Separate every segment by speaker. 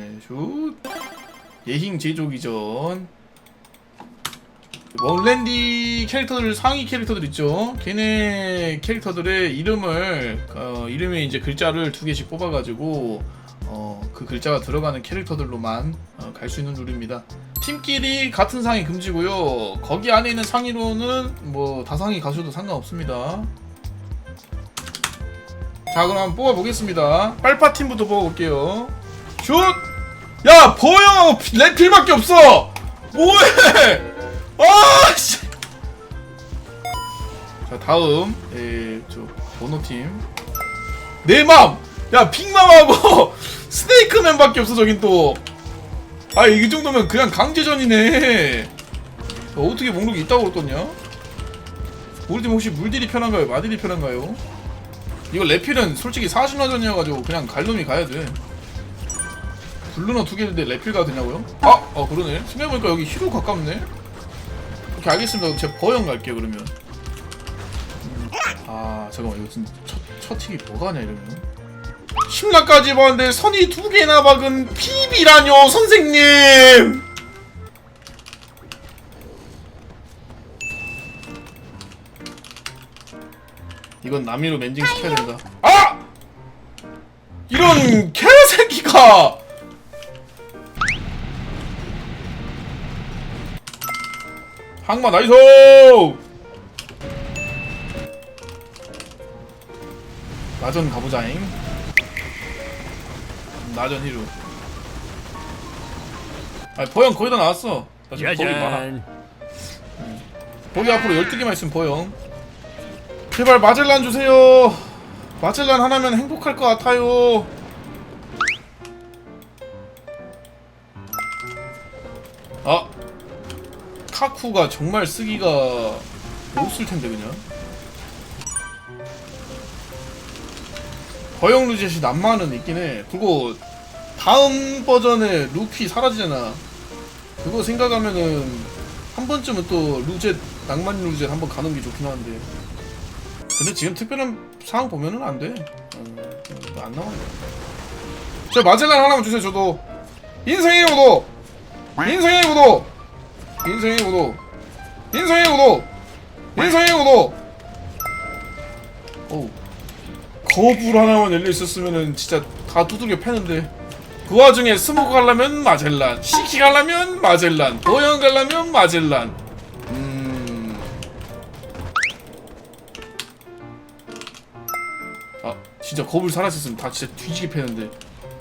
Speaker 1: 네, 슛. 예행 제조기전. 원랜디 캐릭터들 상위 캐릭터들 있죠. 걔네 캐릭터들의 이름을 어, 이름에 이제 글자를 두 개씩 뽑아가지고 어, 그 글자가 들어가는 캐릭터들로만 어, 갈 수 있는 룰입니다. 팀끼리 같은 상위 금지고요. 거기 안에 있는 상위로는 뭐 다상위 가셔도 상관없습니다. 자 그럼 한번 뽑아보겠습니다. 빨파 팀부터 뽑아볼게요. 슛! 야 보여! 레필밖에 없어! 뭐해! 아 씨! 자 다음 예, 저 번호팀 내맘! 야 빅맘하고 스네이크맨밖에 없어 저긴 또 아, 이 정도면 그냥 강제전이네. 어, 어떻게 목록이 있다고 그랬거냐? 우리 팀 혹시 물딜이 편한가요? 마딜이 편한가요? 이거 레필은 솔직히 40나전이어가지고 그냥 갈 놈이 가야 돼. 블루너 두 개인데 레필 가도 되냐고요? 아! 어, 그러네. 생각해보니까 여기 히로 가깝네? 오케이, 알겠습니다. 제 버영 갈게요, 그러면. 음, 아, 잠깐만. 이거 진짜 첫, 첫 틱이 뭐가 하냐, 이러면. 심라까지 봤는데 선이 두 개나 박은 PB라뇨 선생님 이건 남이로 멘징 시켜야 된다 아! 이런 개새끼가 항마 나이스 나전 가보자잉 나전 히루. 아 보영 거의 다 나왔어. 나 지금 거기 많아. 거기 앞으로 12개만 있으면 보영. 제발 마젤란 주세요. 마젤란 하나면 행복할 것 같아요. 카쿠가 정말 쓰기가 못쓸 텐데 그냥. 거영 루젯이 남만은 있긴 해. 그거 다음 버전에 루피 사라지잖아. 그거 생각하면은 한 번쯤은 또 루젯 낭만 루젯 한번 가는 게 좋긴 한데. 근데 지금 특별한 상황 보면은 안 돼. 어, 안 나와요. 저 마젤란 하나만 주세요. 저도 인생의 고도, 인생의 고도, 인생의 고도, 인생의 고도, 인생의 고도. 오. 거불 하나만 열려 있었으면은 진짜 다 두들겨 패는데. 그 와중에 스모그 가려면 마젤란 시키 가려면 마젤란 보영 가려면 마젤란. 음... 아 진짜 거불 살았었으면 다 진짜 뒤지게 패는데.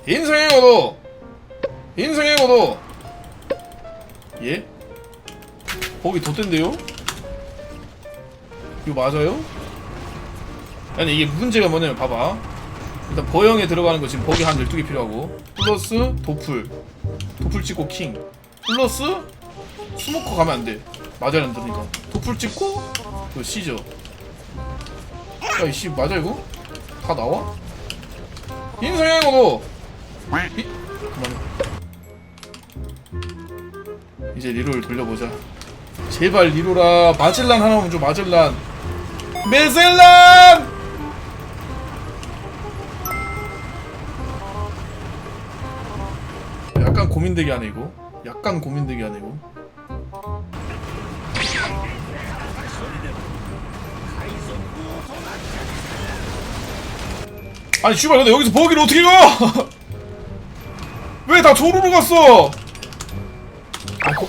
Speaker 1: 인생의 고도. 인생의 고도. 예? 거기 덧댄데요? 이거 맞아요? 아니 이게 문제가 뭐냐면 봐봐. 일단 버영에 들어가는 거 지금 버기 한 12개 필요하고. 플러스 도풀 도풀 찍고 킹. 플러스 스모커 가면 안돼. 맞아야 된다니까. 도풀 찍고 그 시저. 야이씨 맞아 이거? 다 나와? 인생의 거도 이... 그만해. 이제 리로를 돌려보자 제발 리로라 마젤란 하나만 줘 마젤란 메젤란 약간 고민되게 하네 이거 약간 고민되게 하네 이거 아니 씨발 근데 여기서 버기를 어떻게 가? 왜 다 조르로 갔어?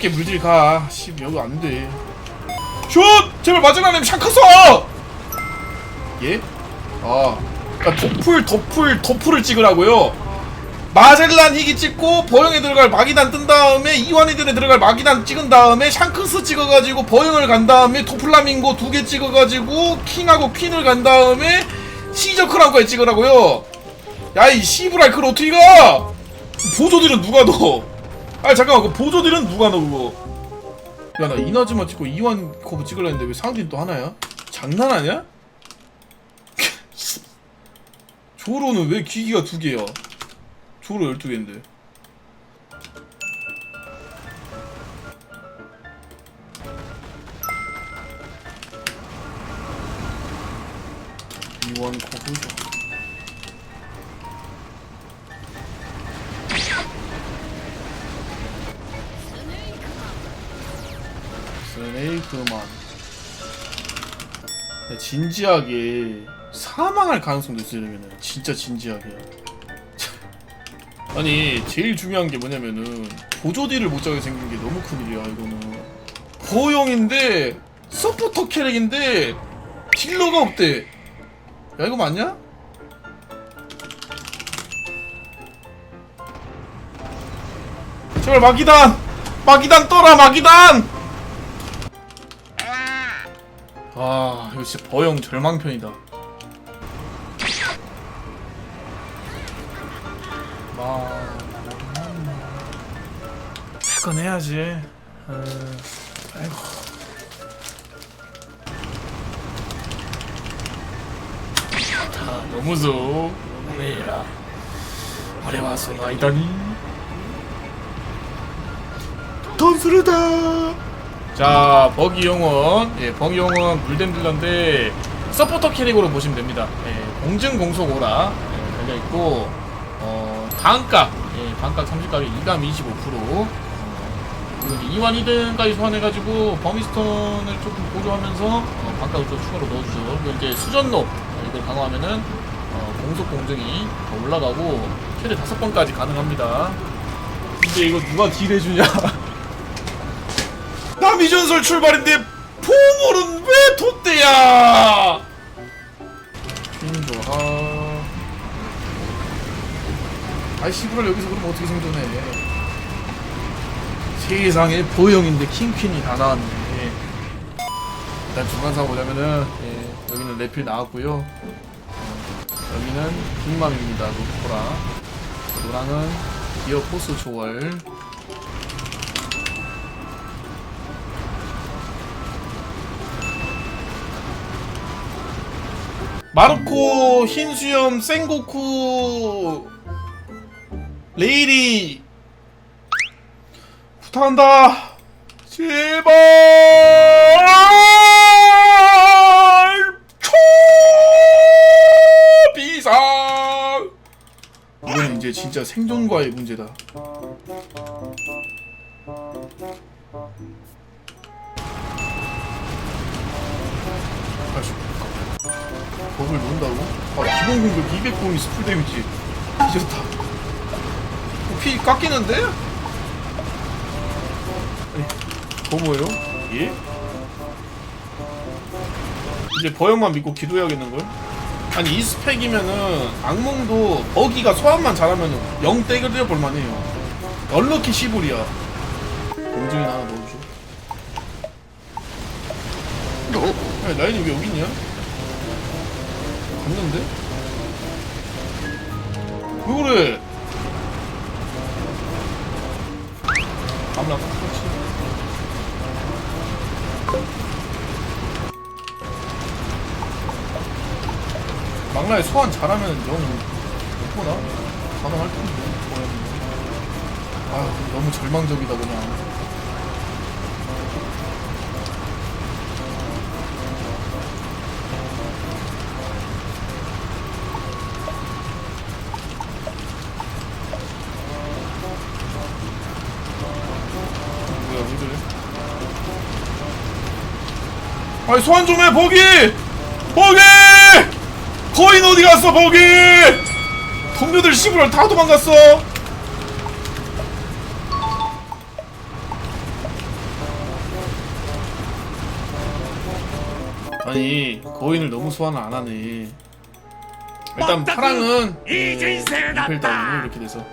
Speaker 1: 아 곱게 물질 가. 씨 여기 안 돼. 슛! 제발 마지막에 샤크 써! 예? 아, 그러니까 도풀, 도풀, 도풀을 찍으라고요. 마젤란 희귀 찍고 버영에 들어갈 마기단 뜬 다음에 이완이들에 들어갈 마기단 찍은 다음에 샹크스 찍어가지고 버영을 간 다음에 도플라밍고 두 개 찍어가지고 킹하고 퀸을 간 다음에 시저크랑까지 찍으라고요. 야이 씨브랄 그걸 어떻게 가? 보조들은 누가 넣어? 아 잠깐만 그 보조들은 누가 넣어 그거? 야나 이나즈마 찍고 이완 커브 찍으려 했는데 왜 상진 또 하나야? 장난하냐? 조로는 왜 기기가 두 개야? 조로 12개인데 이완 커브 스네이크만 네, 진지하게 사망할 가능성도 있어 이러면은 진짜 진지하게 아니 제일 중요한 게 뭐냐면은 보조디를 못 잡게 생긴 게 너무 큰일이야 이거는 고용인데 서포터 캐릭인데 딜러가 없대 야 이거 맞냐? 제발 마기단! 마기단 떠라 마기단! 아 진짜 버영 절망편이다. 마... 할건 해야지. 어... 아이고. 다 너무 ぞ너무해라. 아래 와서 나이다니. 돈수르다 자 버기 용원 예 버기 용원 물댐 딜러인데 서포터 캐릭으로 보시면 됩니다. 예, 공증 공속 오라 예, 달려있고 어 반값 예, 반값 30가격 2감 25% 어, 그리고 이제 2완 2등까지 소환해가지고 버미스톤을 조금 보조하면서 어, 반값을 좀 추가로 넣어주죠. 그리고 이제 수전노 어, 이걸 강화하면은 어, 공속 공증이 더 올라가고 최대 5번까지 가능합니다. 근데 이거 누가 딜 해주냐 남이전설 출발인데 포물은 왜 돛대야? 퀸도 아. 아이 씨부랄 여기서 그럼 어떻게 생존해? 세상에 보영인데 킹퀸이 다 나왔네. 일단 중간상 보자면은 예, 여기는 레필 나왔고요. 어, 여기는 빅맘입니다 루코라. 노랑은 기어 포스 조월 마르코 흰수염 생고쿠 레이리. 부탁한다. 제발! 초비상! 이건 이제 진짜 생존과의 문제다 버블 놓는다고? 아 기본 공격 200공이 스풀 데미지 미쳤다 어, 피 깎이는데? 아니, 더 뭐예요? 예? 이제 버영만 믿고 기도해야겠는걸? 아니 이 스펙이면은 악몽도 버기가 소환만 잘하면은 0 떼그려 볼만해요 얼럭키 시불이야 공증이 하나 넣어줘 야 라인이 왜 여기 있냐? 갔는데? 왜 그래? 아무나 그렇지. 막나에 소환 잘하면 영 못 보나? 가능할 텐데. 아 너무 절망적이다 그냥 아니 소환 좀 해 버기! 버기! 거인 어디 갔어 버기! 동료들 씨부랄 다 도망갔어. 아니 거인을 너무 소환을 안 하네. 일단 파랑은 예,
Speaker 2: 이제 인생을
Speaker 1: 일단. 이렇게 돼서